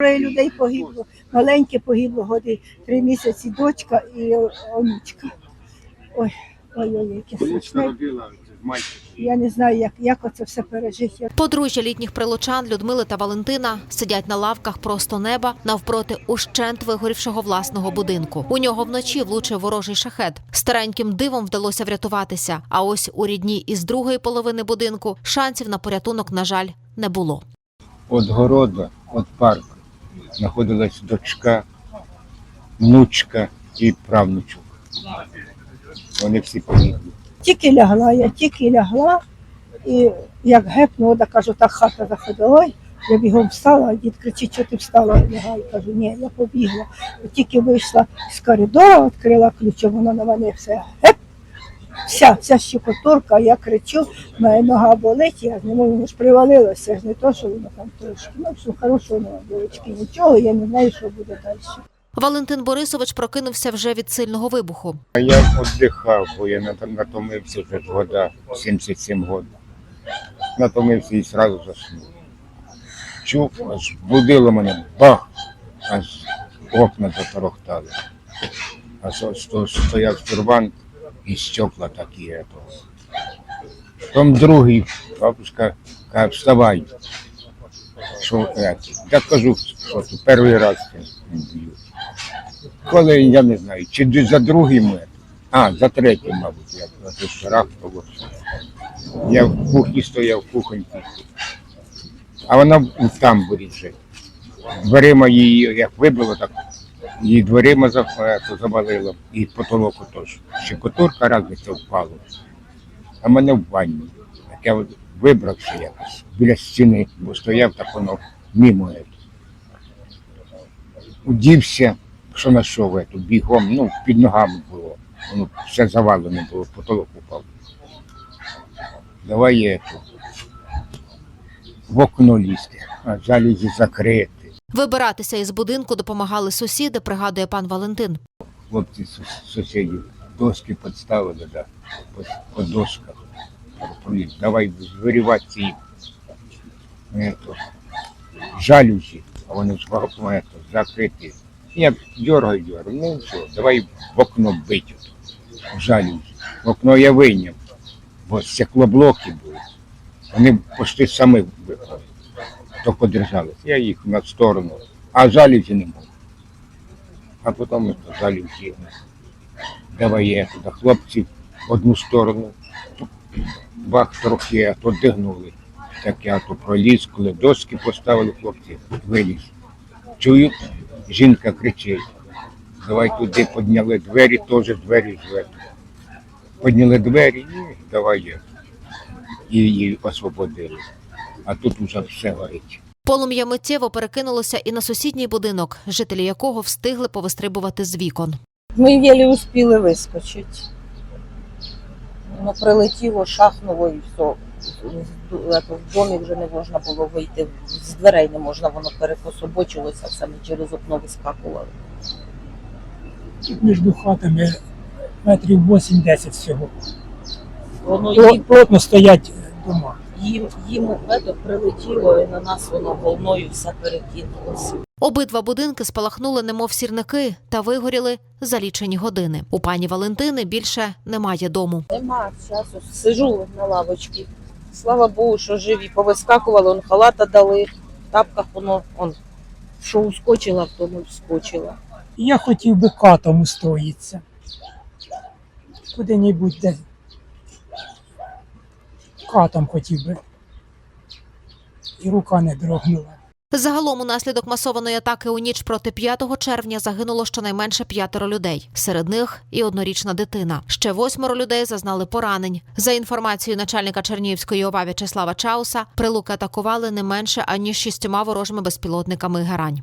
Троє людей погибло, маленьке погибло годи, три місяці дочка і онучка. Ой, ой, ой, яке страшне. Я не знаю, як, як оце все пережити. Подружжя літніх прилучан Людмили та Валентина сидять на лавках просто неба навпроти ущент вигорівшого власного будинку. У нього вночі влучив ворожий шахет. Стареньким дивом вдалося врятуватися. А ось у рідній із другої половини будинку шансів на порятунок, на жаль, не було. От города, от парк знаходилась дочка, внучка і правнучок. Вони всі погибли. тільки лягла, я тільки лягла, і як гепнула, да кажу, так хата заходила. Я бігом встала, дід кричить, що ти встала, лягай. Кажу, ні, я побігла. Тільки вийшла з коридору, відкрила ключом, воно на мене все геп. Вся, вся щекотурка, я кричу, моя нога болить, я не можу, воно ж привалилося, ж не то, що воно там трошки. Ну, все хорошо, ну, дівчатки, нічого, я не знаю, що буде далі. Валентин Борисович прокинувся вже від сильного вибуху. А я віддихав, бо я натомився вже года, 77 років. Натомився і одразу заснув. Чув, аж будило мене, бах! Аж окна заторохтали. А що, що стояв сервант і стекла такі. ето. Потім другий, бабушка каже, вставай. Що? Я кажу, що ти перший раз це б'ють. Коли я не знаю, чи за другий мет, а за третій, мабуть, я на той шарах того. Я в кухні стояв, в кухоньці. А вона в тамбурі вже. Дверима її як вибило, так її дверима е, завалило, і потолок теж. Щекотурка разниця впала. А мене в ванні. Так я вибрався якось біля стіни, бо стояв так воно мимо. Удівся, що знайшов бігом, ну, під ногами було. Воно все завалене було, потолок упав. Давай ету, в окно лізти, а залізі закрити. Вибиратися із будинку допомагали сусіди, пригадує пан Валентин. Хлопці сус- сусідів доски підставили, да, по, по досках. Давай вирівати ці ето, жалюзі, а вони закриті. Я дергаю, дергаю, ну все, давай в окно бить. в Жалюзі. В окно я вийняв, бо стеклоблоки були. Вони почти самі випали. Тільки держались. Я їх на сторону, а жалюзі не можу. А потім это залюзі. Давай я туди. Хлопці одну сторону, бах трохи, а то дигнули. Так я то проліз, коли доски поставили хлопці, виліз. Чую, жінка кричить. Давай туди підняли двері, теж двері зверху. Підняли двері, і давай. І її освободили. А тут вже все горить. Полум'я миттєво перекинулося і на сусідній будинок, жителі якого встигли повистрибувати з вікон. Ми єлі успіли вискочити. Воно прилетіло, шахнуло і все. В домі вже не можна було вийти, з дверей не можна, воно перекособочилося, все ми через окно вискакували. Тут між хатами метрів 8-10 всього. Воно їм, Плотно стоять дома. Їм, їм ето, прилетіло і на нас воно волною все перекинулося. Обидва будинки спалахнули, немов сірники, та вигоріли за лічені години. У пані Валентини більше немає дому. Нема часу. Сижу на лавочці. Слава Богу, що живі. Повискакували, он халата дали, в тапках воно, он, що ускочила, в тому вскочила. Я хотів би катом устроїтися. Куди-небудь де. Катом хотів би. І рука не дрогнула. Загалом, унаслідок масованої атаки у ніч проти 5 червня загинуло щонайменше п'ятеро людей. Серед них і однорічна дитина. Ще восьмеро людей зазнали поранень. За інформацією начальника Чернігівської ОВА В'ячеслава Чауса, прилуки атакували не менше аніж шістьома ворожими безпілотниками герань.